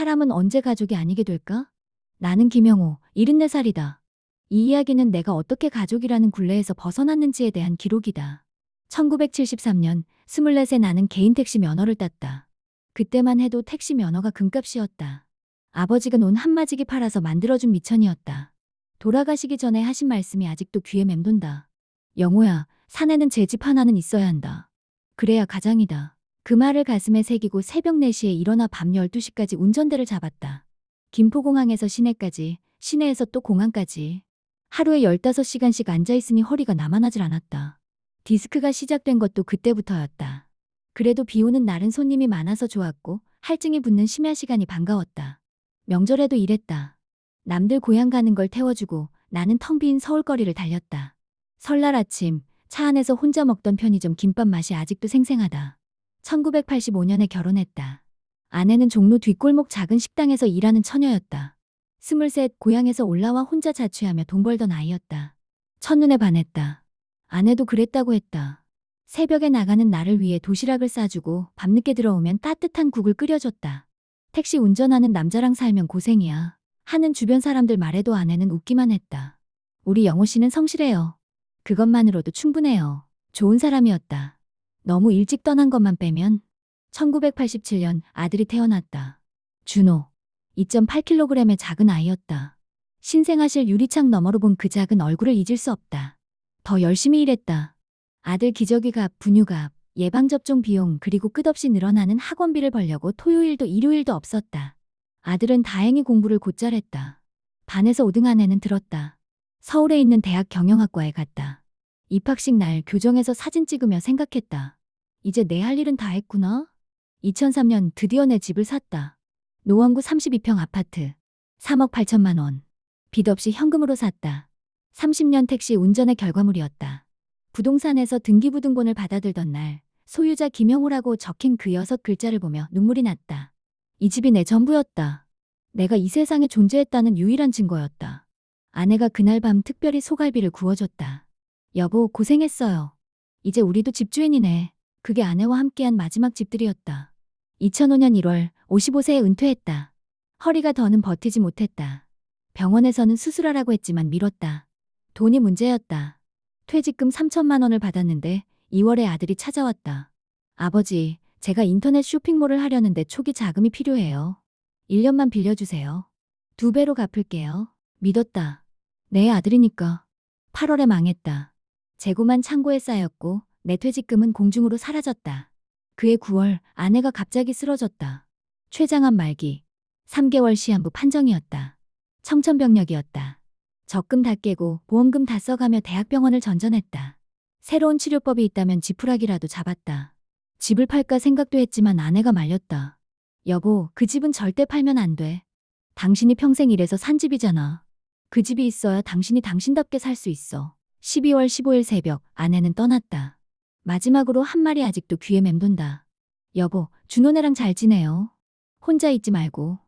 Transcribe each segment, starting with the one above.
사람은 언제 가족이 아니게 될까? 나는 김영호, 74살이다. 이 이야기는 내가 어떻게 가족이라는 굴레에서 벗어났는지에 대한 기록이다. 1973년 24세 나는 개인 택시 면허를 땄다. 그때만 해도 택시 면허가 금값이었다. 아버지가 논 한마지기 팔아서 만들어준 미천이었다. 돌아가시기 전에 하신 말씀이 아직도 귀에 맴돈다. 영호야, 산에는 제 집 하나는 있어야 한다. 그래야 가장이다. 그 말을 가슴에 새기고 새벽 4시에 일어나 밤 12시까지 운전대를 잡았다. 김포공항에서 시내까지, 시내에서 또 공항까지. 하루에 15시간씩 앉아있으니 허리가 남아나질 않았다. 디스크가 시작된 것도 그때부터였다. 그래도 비 오는 날은 손님이 많아서 좋았고, 할증이 붙는 심야 시간이 반가웠다. 명절에도 이랬다. 남들 고향 가는 걸 태워주고 나는 텅 빈 서울거리를 달렸다. 설날 아침, 차 안에서 혼자 먹던 편의점 김밥 맛이 아직도 생생하다. 1985년에 결혼했다. 아내는 종로 뒷골목 작은 식당에서 일하는 처녀였다. 스물셋 고향에서 올라와 혼자 자취하며 돈 벌던 아이였다. 첫눈에 반했다. 아내도 그랬다고 했다. 새벽에 나가는 나를 위해 도시락을 싸주고 밤늦게 들어오면 따뜻한 국을 끓여줬다. 택시 운전하는 남자랑 살면 고생이야. 하는 주변 사람들 말에도 아내는 웃기만 했다. 우리 영호 씨는 성실해요. 그것만으로도 충분해요. 좋은 사람이었다. 너무 일찍 떠난 것만 빼면 1987년 아들이 태어났다. 준호. 2.8kg의 작은 아이였다. 신생아실 유리창 너머로 본 그 작은 얼굴을 잊을 수 없다. 더 열심히 일했다. 아들 기저귀값, 분유값, 예방접종 비용 그리고 끝없이 늘어나는 학원비를 벌려고 토요일도 일요일도 없었다. 아들은 다행히 공부를 곧잘 했다. 반에서 5등 안에는 들었다. 서울에 있는 대학 경영학과에 갔다. 입학식 날 교정에서 사진 찍으며 생각했다. 이제 내 할 일은 다 했구나. 2003년 드디어 내 집을 샀다. 노원구 32평 아파트. 3억 8천만 원. 빚 없이 현금으로 샀다. 30년 택시 운전의 결과물이었다. 부동산에서 등기부등본을 받아들던 날 소유자 김영호라고 적힌 그 여섯 글자를 보며 눈물이 났다. 이 집이 내 전부였다. 내가 이 세상에 존재했다는 유일한 증거였다. 아내가 그날 밤 특별히 소갈비를 구워줬다. 여보, 고생했어요. 이제 우리도 집주인이네. 그게 아내와 함께한 마지막 집들이었다. 2005년 1월 55세에 은퇴했다. 허리가 더는 버티지 못했다. 병원에서는 수술하라고 했지만 미뤘다. 돈이 문제였다. 퇴직금 3천만 원을 받았는데 2월에 아들이 찾아왔다. 아버지, 제가 인터넷 쇼핑몰을 하려는데 초기 자금이 필요해요. 1년만 빌려주세요. 두 배로 갚을게요. 믿었다. 내 아들이니까. 8월에 망했다. 재고만 창고에 쌓였고 내 퇴직금은 공중으로 사라졌다. 그해 9월 아내가 갑자기 쓰러졌다. 췌장암 말기. 3개월 시한부 판정이었다. 청천벽력이었다. 적금 다 깨고 보험금 다 써가며 대학병원을 전전했다. 새로운 치료법이 있다면 지푸라기라도 잡았다. 집을 팔까 생각도 했지만 아내가 말렸다. 여보, 그 집은 절대 팔면 안 돼. 당신이 평생 일해서 산 집이잖아. 그 집이 있어야 당신이 당신답게 살 수 있어. 12월 15일 새벽 아내는 떠났다. 마지막으로 한 말이 아직도 귀에 맴돈다. 여보, 준호네랑 잘 지내요. 혼자 있지 말고.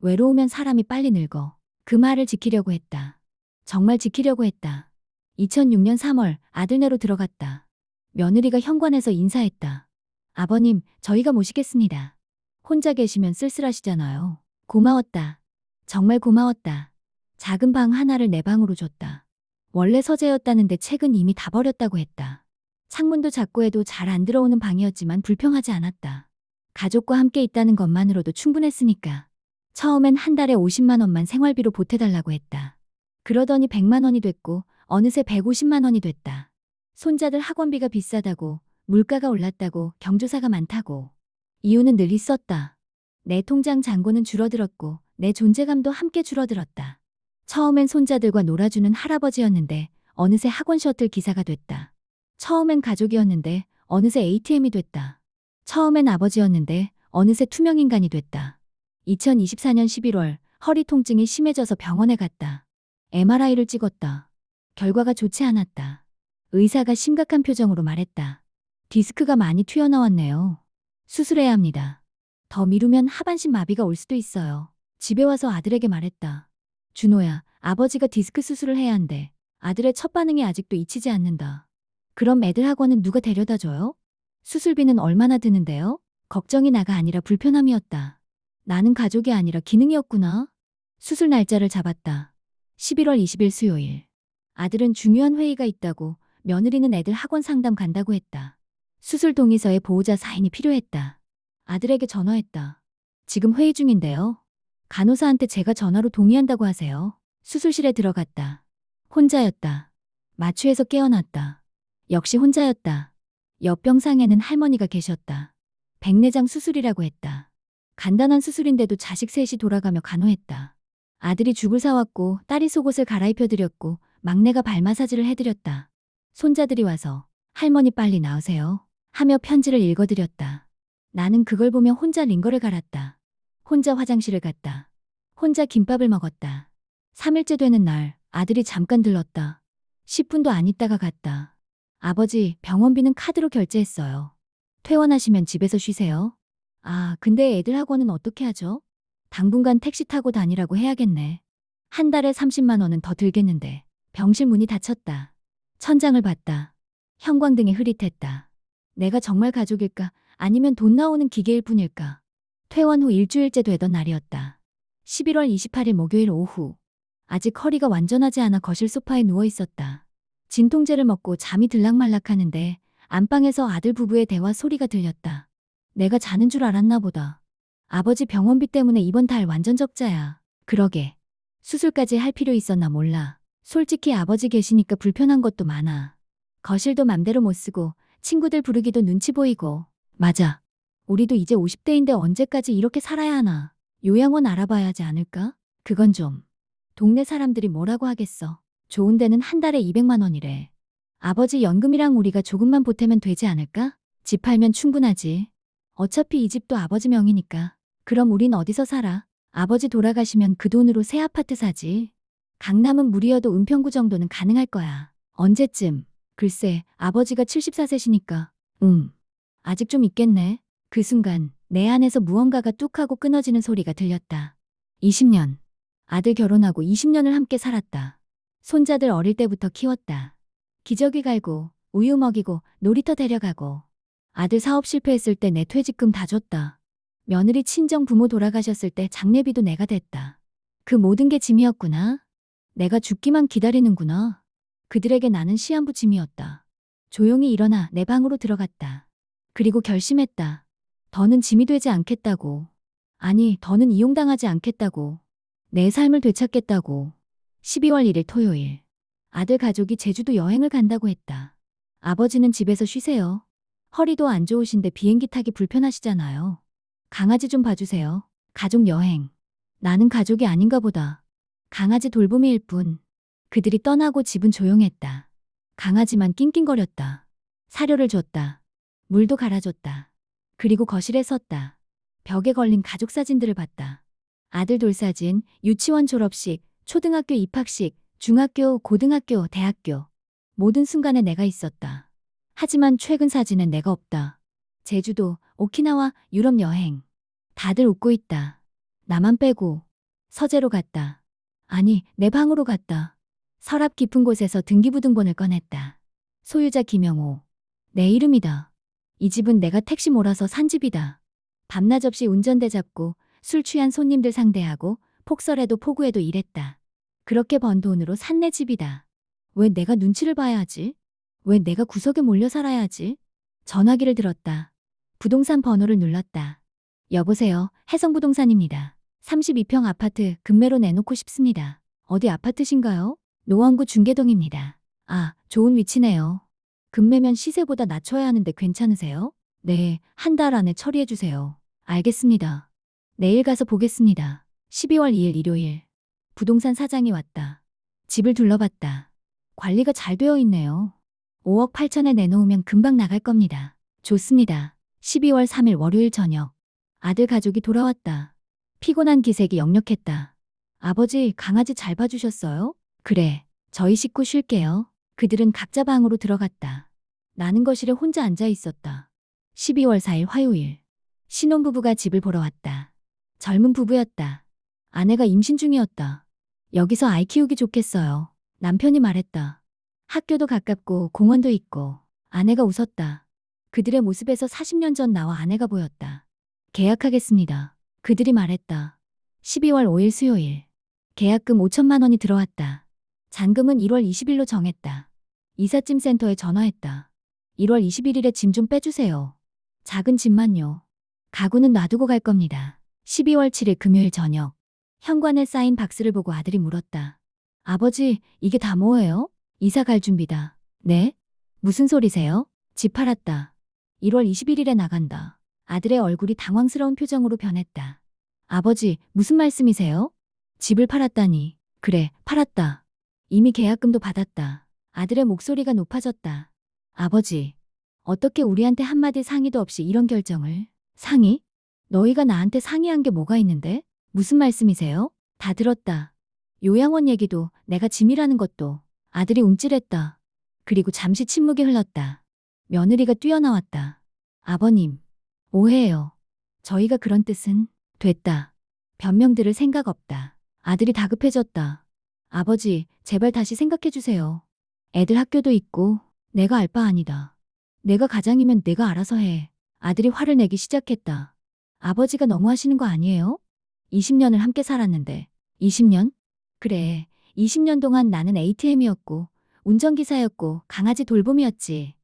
외로우면 사람이 빨리 늙어. 그 말을 지키려고 했다. 정말 지키려고 했다. 2006년 3월 아들네로 들어갔다. 며느리가 현관에서 인사했다. 아버님, 저희가 모시겠습니다. 혼자 계시면 쓸쓸하시잖아요. 고마웠다. 정말 고마웠다. 작은 방 하나를 내 방으로 줬다. 원래 서재였다는데 책은 이미 다 버렸다고 했다. 창문도 작고 해도 잘 안 들어오는 방이었지만 불평하지 않았다. 가족과 함께 있다는 것만으로도 충분했으니까. 처음엔 한 달에 50만 원만 생활비로 보태달라고 했다. 그러더니 100만 원이 됐고 어느새 150만 원이 됐다. 손자들 학원비가 비싸다고 물가가 올랐다고 경조사가 많다고. 이유는 늘 있었다. 내 통장 잔고는 줄어들었고 내 존재감도 함께 줄어들었다. 처음엔 손자들과 놀아주는 할아버지였는데 어느새 학원 셔틀 기사가 됐다. 처음엔 가족이었는데 어느새 ATM이 됐다. 처음엔 아버지였는데 어느새 투명인간이 됐다. 2024년 11월 허리 통증이 심해져서 병원에 갔다. MRI를 찍었다. 결과가 좋지 않았다. 의사가 심각한 표정으로 말했다. 디스크가 많이 튀어나왔네요. 수술해야 합니다. 더 미루면 하반신 마비가 올 수도 있어요. 집에 와서 아들에게 말했다. 준호야, 아버지가 디스크 수술을 해야 한대. 아들의 첫 반응이 아직도 잊히지 않는다. 그럼 애들 학원은 누가 데려다 줘요? 수술비는 얼마나 드는데요? 걱정이 나가 아니라 불편함이었다. 나는 가족이 아니라 기능이었구나. 수술 날짜를 잡았다. 11월 20일 수요일. 아들은 중요한 회의가 있다고 며느리는 애들 학원 상담 간다고 했다. 수술 동의서에 보호자 사인이 필요했다. 아들에게 전화했다. 지금 회의 중인데요. 간호사한테 제가 전화로 동의한다고 하세요. 수술실에 들어갔다. 혼자였다. 마취해서 깨어났다. 역시 혼자였다. 옆 병상에는 할머니가 계셨다. 백내장 수술이라고 했다. 간단한 수술인데도 자식 셋이 돌아가며 간호했다. 아들이 죽을 사왔고 딸이 속옷을 갈아입혀드렸고 막내가 발 마사지를 해드렸다. 손자들이 와서 할머니 빨리 나으세요 하며 편지를 읽어드렸다. 나는 그걸 보며 혼자 링거를 갈았다. 혼자 화장실을 갔다. 혼자 김밥을 먹었다. 3일째 되는 날 아들이 잠깐 들렀다. 10분도 안 있다가 갔다. 아버지 병원비는 카드로 결제했어요. 퇴원하시면 집에서 쉬세요. 아, 근데 애들 학원은 어떻게 하죠? 당분간 택시 타고 다니라고 해야겠네. 한 달에 30만 원은 더 들겠는데. 병실 문이 닫혔다. 천장을 봤다. 형광등이 흐릿했다. 내가 정말 가족일까? 아니면 돈 나오는 기계일 뿐일까? 퇴원 후 일주일째 되던 날이었다. 11월 28일 목요일 오후. 아직 허리가 완전하지 않아 거실 소파에 누워 있었다. 진통제를 먹고 잠이 들락말락 하는데 안방에서 아들 부부의 대화 소리가 들렸다. 내가 자는 줄 알았나 보다. 아버지 병원비 때문에 이번 달 완전 적자야. 그러게. 수술까지 할 필요 있었나 몰라. 솔직히 아버지 계시니까 불편한 것도 많아. 거실도 맘대로 못 쓰고 친구들 부르기도 눈치 보이고. 맞아. 우리도 이제 50대인데 언제까지 이렇게 살아야 하나. 요양원 알아봐야 하지 않을까? 그건 좀. 동네 사람들이 뭐라고 하겠어. 좋은 데는 한 달에 200만 원이래. 아버지 연금이랑 우리가 조금만 보태면 되지 않을까? 집 팔면 충분하지. 어차피 이 집도 아버지 명이니까. 그럼 우린 어디서 살아? 아버지 돌아가시면 그 돈으로 새 아파트 사지. 강남은 무리여도 은평구 정도는 가능할 거야. 언제쯤? 글쎄, 아버지가 74세시니까. 음. 아직 좀 있겠네. 그 순간 내 안에서 무언가가 뚝 하고 끊어지는 소리가 들렸다. 20년. 아들 결혼하고 20년을 함께 살았다. 손자들 어릴 때부터 키웠다. 기저귀 갈고, 우유 먹이고, 놀이터 데려가고. 아들 사업 실패했을 때 내 퇴직금 다 줬다. 며느리 친정 부모 돌아가셨을 때 장례비도 내가 댔다. 그 모든 게 짐이었구나. 내가 죽기만 기다리는구나. 그들에게 나는 시한부 짐이었다. 조용히 일어나 내 방으로 들어갔다. 그리고 결심했다. 더는 짐이 되지 않겠다고. 아니, 더는 이용당하지 않겠다고. 내 삶을 되찾겠다고. 12월 1일 토요일. 아들 가족이 제주도 여행을 간다고 했다. 아버지는 집에서 쉬세요. 허리도 안 좋으신데 비행기 타기 불편하시잖아요. 강아지 좀 봐주세요. 가족 여행. 나는 가족이 아닌가 보다. 강아지 돌보미일 뿐. 그들이 떠나고 집은 조용했다. 강아지만 낑낑거렸다. 사료를 줬다. 물도 갈아줬다. 그리고 거실에 섰다. 벽에 걸린 가족 사진들을 봤다. 아들 돌사진, 유치원 졸업식, 초등학교 입학식, 중학교, 고등학교, 대학교. 모든 순간에 내가 있었다. 하지만 최근 사진엔 내가 없다. 제주도, 오키나와, 유럽 여행. 다들 웃고 있다. 나만 빼고. 서재로 갔다. 아니, 내 방으로 갔다. 서랍 깊은 곳에서 등기부등본을 꺼냈다. 소유자 김영호. 내 이름이다. 이 집은 내가 택시 몰아서 산 집이다. 밤낮 없이 운전대 잡고 술 취한 손님들 상대하고 폭설에도 폭우에도 일했다. 그렇게 번 돈으로 산 내 집이다. 왜 내가 눈치를 봐야 하지? 왜 내가 구석에 몰려 살아야 하지? 전화기를 들었다. 부동산 번호를 눌렀다. 여보세요. 해성부동산입니다. 32평 아파트 금매로 내놓고 싶습니다. 어디 아파트신가요? 노원구 중계동입니다. 아, 좋은 위치네요. 금매면 시세보다 낮춰야 하는데 괜찮으세요? 네, 한 달 안에 처리해 주세요. 알겠습니다. 내일 가서 보겠습니다. 12월 2일 일요일. 부동산 사장이 왔다. 집을 둘러봤다. 관리가 잘 되어 있네요. 5억 8천에 내놓으면 금방 나갈 겁니다. 좋습니다. 12월 3일 월요일 저녁. 아들 가족이 돌아왔다. 피곤한 기색이 역력했다. 아버지, 강아지 잘 봐주셨어요? 그래. 저희 식구 쉴게요. 그들은 각자 방으로 들어갔다. 나는 거실에 혼자 앉아 있었다. 12월 4일 화요일. 신혼부부가 집을 보러 왔다. 젊은 부부였다. 아내가 임신 중이었다. 여기서 아이 키우기 좋겠어요. 남편이 말했다. 학교도 가깝고 공원도 있고. 아내가 웃었다. 그들의 모습에서 40년 전 나와 아내가 보였다. 계약하겠습니다. 그들이 말했다. 12월 5일 수요일. 계약금 5천만 원이 들어왔다. 잔금은 1월 20일로 정했다. 이삿짐 센터에 전화했다. 1월 21일에 짐 좀 빼주세요. 작은 짐만요. 가구는 놔두고 갈 겁니다. 12월 7일 금요일 저녁. 현관에 쌓인 박스를 보고 아들이 물었다. 아버지, 이게 다 뭐예요? 이사 갈 준비다. 네? 무슨 소리세요? 집 팔았다. 1월 21일에 나간다. 아들의 얼굴이 당황스러운 표정으로 변했다. 아버지, 무슨 말씀이세요? 집을 팔았다니. 그래, 팔았다. 이미 계약금도 받았다. 아들의 목소리가 높아졌다. 아버지, 어떻게 우리한테 한마디 상의도 없이 이런 결정을? 상의? 너희가 나한테 상의한 게 뭐가 있는데? 무슨 말씀이세요? 다 들었다. 요양원 얘기도 내가 짐이라는 것도 아들이 움찔했다. 그리고 잠시 침묵이 흘렀다. 며느리가 뛰어나왔다. 아버님, 오해예요. 저희가 그런 뜻은 됐다. 변명 들을 생각 없다. 아들이 다급해졌다. 아버지, 제발 다시 생각해 주세요. 애들 학교도 있고 내가 알 바 아니다. 내가 가장이면 내가 알아서 해. 아들이 화를 내기 시작했다. 아버지가 너무 하시는 거 아니에요? 20년을 함께 살았는데. 20년? 그래. 20년 동안 나는 ATM이었고, 운전기사였고, 강아지 돌봄이었지.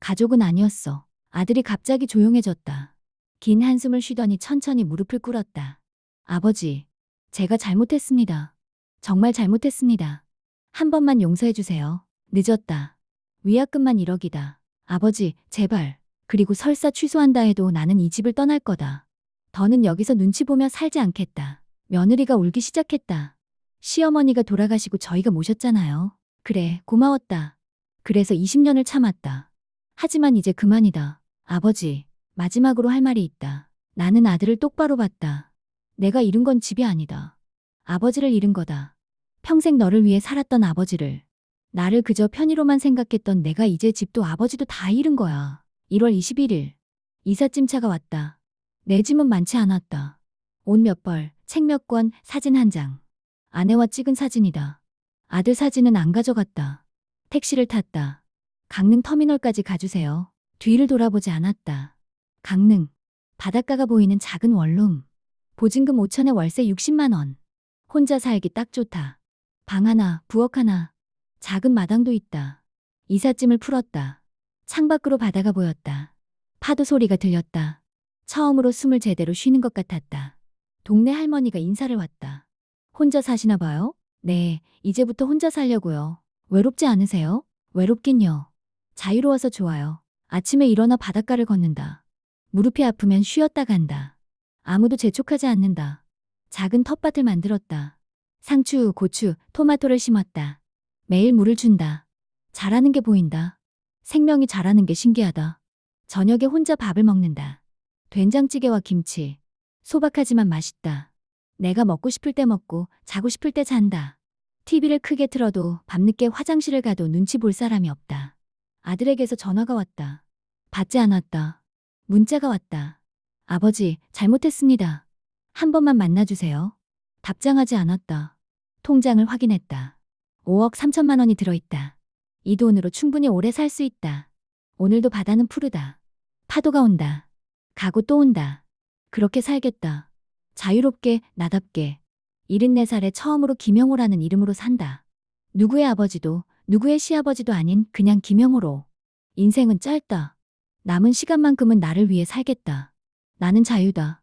가족은 아니었어. 아들이 갑자기 조용해졌다. 긴 한숨을 쉬더니 천천히 무릎을 꿇었다. 아버지, 제가 잘못했습니다. 정말 잘못했습니다. 한 번만 용서해 주세요. 늦었다. 위약금만 1억이다. 아버지, 제발. 그리고 설사 취소한다 해도 나는 이 집을 떠날 거다. 더는 여기서 눈치 보며 살지 않겠다. 며느리가 울기 시작했다. 시어머니가 돌아가시고 저희가 모셨잖아요. 그래, 고마웠다. 그래서 20년을 참았다. 하지만 이제 그만이다. 아버지, 마지막으로 할 말이 있다. 나는 아들을 똑바로 봤다. 내가 잃은 건 집이 아니다. 아버지를 잃은 거다. 평생 너를 위해 살았던 아버지를. 나를 그저 편의로만 생각했던 내가 이제 집도 아버지도 다 잃은 거야. 1월 21일. 이삿짐차가 왔다. 내 짐은 많지 않았다. 옷 몇 벌, 책 몇 권, 사진 한 장. 아내와 찍은 사진이다. 아들 사진은 안 가져갔다. 택시를 탔다. 강릉 터미널까지 가주세요. 뒤를 돌아보지 않았다. 강릉. 바닷가가 보이는 작은 원룸. 보증금 5천에 월세 60만 원. 혼자 살기 딱 좋다. 방 하나, 부엌 하나. 작은 마당도 있다. 이삿짐을 풀었다. 창밖으로 바다가 보였다. 파도 소리가 들렸다. 처음으로 숨을 제대로 쉬는 것 같았다. 동네 할머니가 인사를 왔다. 혼자 사시나 봐요? 네, 이제부터 혼자 살려고요. 외롭지 않으세요? 외롭긴요. 자유로워서 좋아요. 아침에 일어나 바닷가를 걷는다. 무릎이 아프면 쉬었다 간다. 아무도 재촉하지 않는다. 작은 텃밭을 만들었다. 상추, 고추, 토마토를 심었다. 매일 물을 준다. 자라는 게 보인다. 생명이 자라는 게 신기하다. 저녁에 혼자 밥을 먹는다. 된장찌개와 김치. 소박하지만 맛있다. 내가 먹고 싶을 때 먹고 자고 싶을 때 잔다. TV를 크게 틀어도 밤늦게 화장실을 가도 눈치 볼 사람이 없다. 아들에게서 전화가 왔다. 받지 않았다. 문자가 왔다. 아버지, 잘못했습니다. 한 번만 만나주세요. 답장하지 않았다. 통장을 확인했다. 5억 3천만 원이 들어있다. 이 돈으로 충분히 오래 살 수 있다. 오늘도 바다는 푸르다. 파도가 온다. 가고 또 온다. 그렇게 살겠다. 자유롭게, 나답게. 74살에 처음으로 김영호라는 이름으로 산다. 누구의 아버지도, 누구의 시아버지도 아닌 그냥 김영호로. 인생은 짧다. 남은 시간만큼은 나를 위해 살겠다. 나는 자유다.